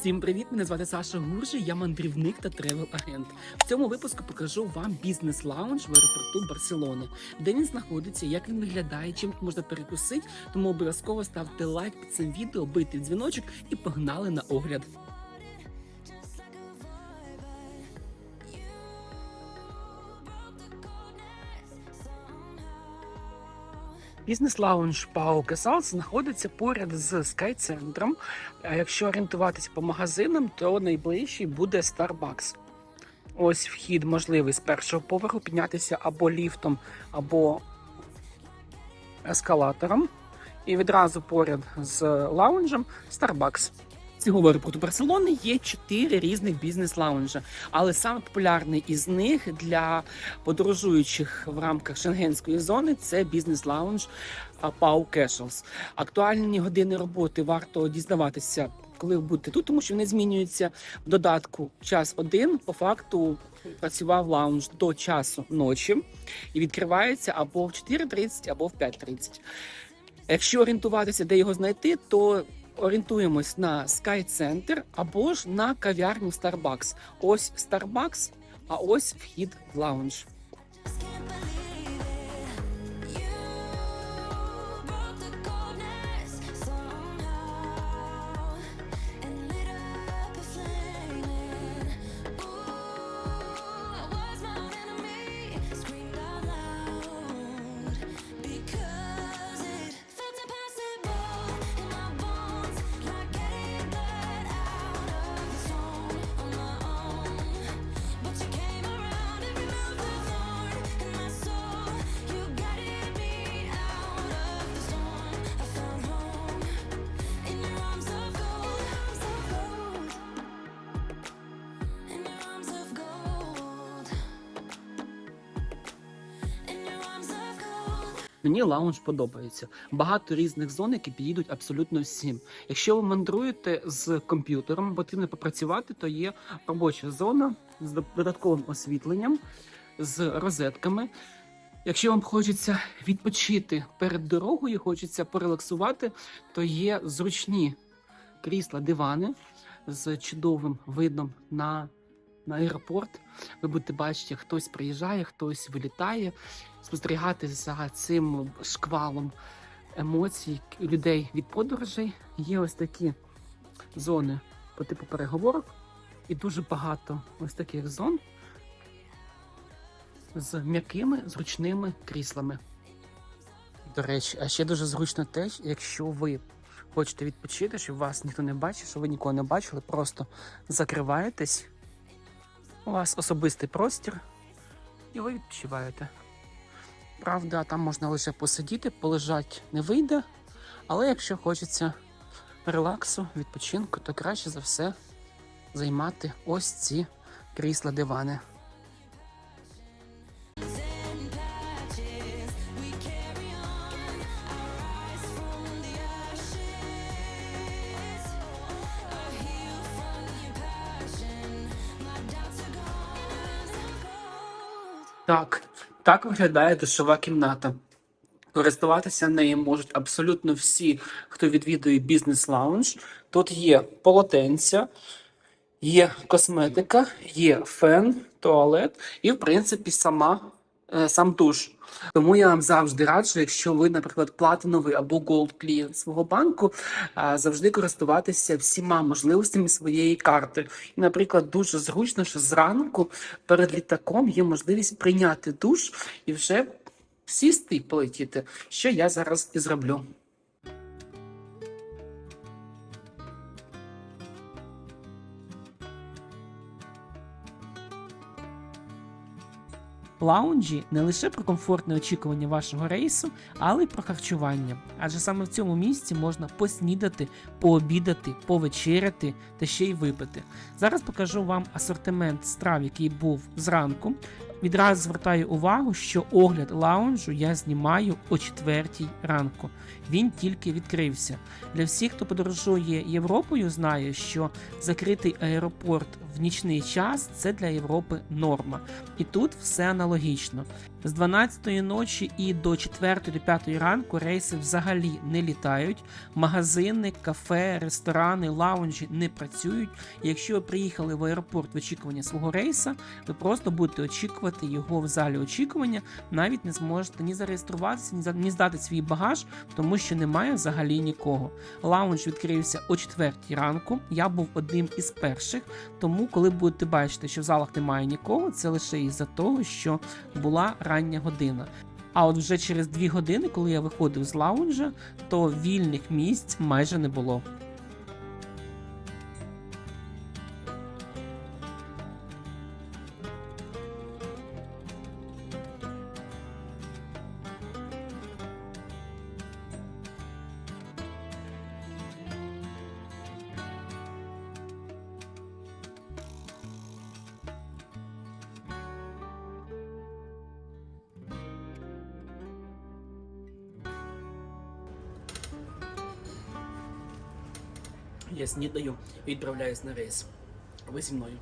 Всім привіт! Мене звати Саша Гуржі, я мандрівник та тревел-агент. В цьому випуску покажу вам бізнес-лаунж в аеропорту Барселони, де він знаходиться, як він виглядає, чим можна перекусити. Тому обов'язково ставте лайк під цим відео, бийте дзвіночок і погнали на огляд. Бізнес-лаунж Пау Касал знаходиться поряд з скайцентром. А якщо орієнтуватися по магазинам, то найближчий буде Starbucks. Ось вхід можливий з першого поверху піднятися або ліфтом, або ескалатором. І відразу поряд з лаунжем Starbucks. Цього аеропорту Барселони є чотири різних бізнес-лаунжа, але саме популярний із них для подорожуючих в рамках шенгенської зони це бізнес-лаунж Pau Casuals. Актуальні години роботи варто дізнаватися, коли ви будете тут, тому що вони змінюються в додатку час один. По факту працював лаунж до часу ночі і відкривається або в 4.30, або в 5.30. Якщо орієнтуватися, де його знайти, то орієнтуємось на Sky Center або ж на кав'ярню Starbucks. Ось Starbucks, а ось вхід в лаунж. Мені лаунж подобається. Багато різних зон, які підійдуть абсолютно всім. Якщо ви мандруєте з комп'ютером, потрібно попрацювати, то є робоча зона з додатковим освітленням, з розетками. Якщо вам хочеться відпочити перед дорогою, хочеться порелаксувати, то є зручні крісла, дивани з чудовим видом на, на аеропорт. Ви будете бачити, хтось приїжджає, хтось вилітає, спостерігати за цим шквалом емоцій людей від подорожей. Є ось такі зони по типу переговорок, і дуже багато ось таких зон з м'якими зручними кріслами. До речі, а ще дуже зручно те, якщо ви хочете відпочити, щоб вас ніхто не бачив, що ви нікого не бачили, просто закриваєтесь. У вас особистий простір, і ви відпочиваєте. Правда, там можна лише посидіти, полежати не вийде. Але якщо хочеться релаксу, відпочинку, то краще за все займати ось ці крісла дивани. Так, так виглядає душова кімната. Користуватися нею можуть абсолютно всі, хто відвідує бізнес-лаунж. Тут є полотенця, є косметика, є фен, туалет і, в принципі, сама, сам душ. Тому я вам завжди раджу, якщо ви, наприклад, платиновий або голд клієнт свого банку, е, завжди користуватися всіма можливостями своєї карти. І, наприклад, дуже зручно, що зранку перед літаком є можливість прийняти душ і вже сісти і полетіти, що я зараз і зроблю. Лаунжі не лише про комфортне очікування вашого рейсу, але й про харчування. Адже саме в цьому місці можна поснідати, пообідати, повечеряти та ще й випити. Зараз покажу вам асортимент страв, який був зранку. Відразу звертаю увагу, що огляд лаунжу я знімаю о 4 ранку. Він тільки відкрився. Для всіх, хто подорожує Європою, знає, що закритий аеропорт в нічний час це для Європи норма. І тут все аналогічно. З 12-ї ночі і до 4-5 ранку рейси взагалі не літають. Магазини, кафе, ресторани, лаунжі не працюють. Якщо ви приїхали в аеропорт в очікування свого рейса, ви просто будете очікувати його в залі очікування, навіть не зможете ні зареєструватися, ні здати свій багаж, тому що немає взагалі нікого. Лаунж відкрився о 4 ранку. Я був одним із перших. Тому, коли будете бачити, що в залах немає нікого, це лише із-за того, що була рання година. А от вже через 2 години, коли я виходив з лаунжа, то вільних місць майже не було. Я снідаю відправляюсь на рейс. Ви зі мною.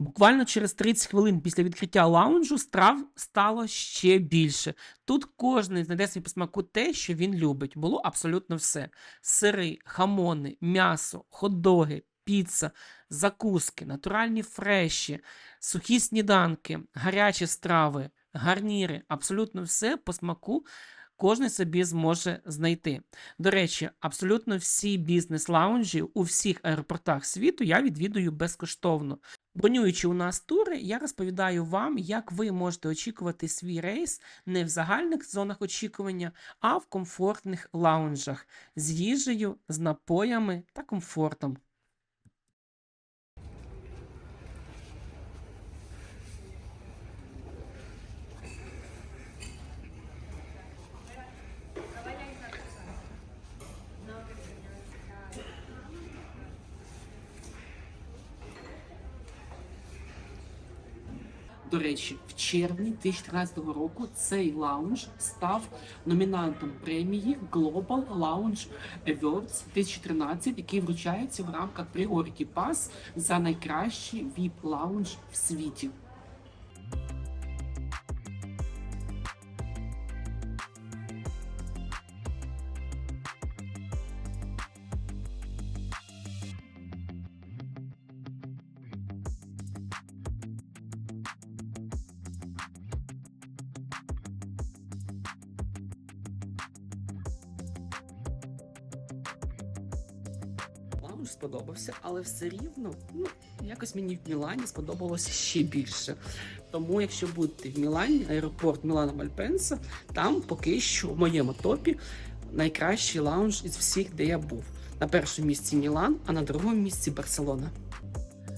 Буквально через 30 хвилин після відкриття лаунжу страв стало ще більше. Тут кожен знайде собі по смаку те, що він любить. Було абсолютно все: сири, хамони, м'ясо, хот-доги, піца, закуски, натуральні фреші, сухі сніданки, гарячі страви, гарніри. Абсолютно все по смаку. Кожен собі зможе знайти. До речі, абсолютно всі бізнес-лаунжі у всіх аеропортах світу я відвідую безкоштовно. Бронюючи у нас тури, я розповідаю вам, як ви можете очікувати свій рейс не в загальних зонах очікування, а в комфортних лаунжах з їжею, з напоями та комфортом. До речі, в червні 2013 року цей лаунж став номінантом премії Global Lounge Awards 2013, який вручається в рамках Priority Pass за найкращий VIP лаунж в світі. Лаунж сподобався, але все рівно, ну, якось мені в Мілані сподобалося ще більше. Тому, якщо будете в Мілані, аеропорт Мілана Мальпенса, там поки що в моєму топі найкращий лаунж із всіх, де я був. На першому місці Мілан, а на другому місці Барселона.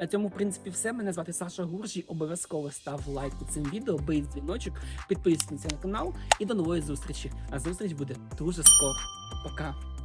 На цьому, в принципі, все. Мене звати Саша Гуржій. Обов'язково став лайк під цим відео, бий дзвіночок, підписуйтесь на канал і до нової зустрічі. А зустріч буде дуже скоро. Пока.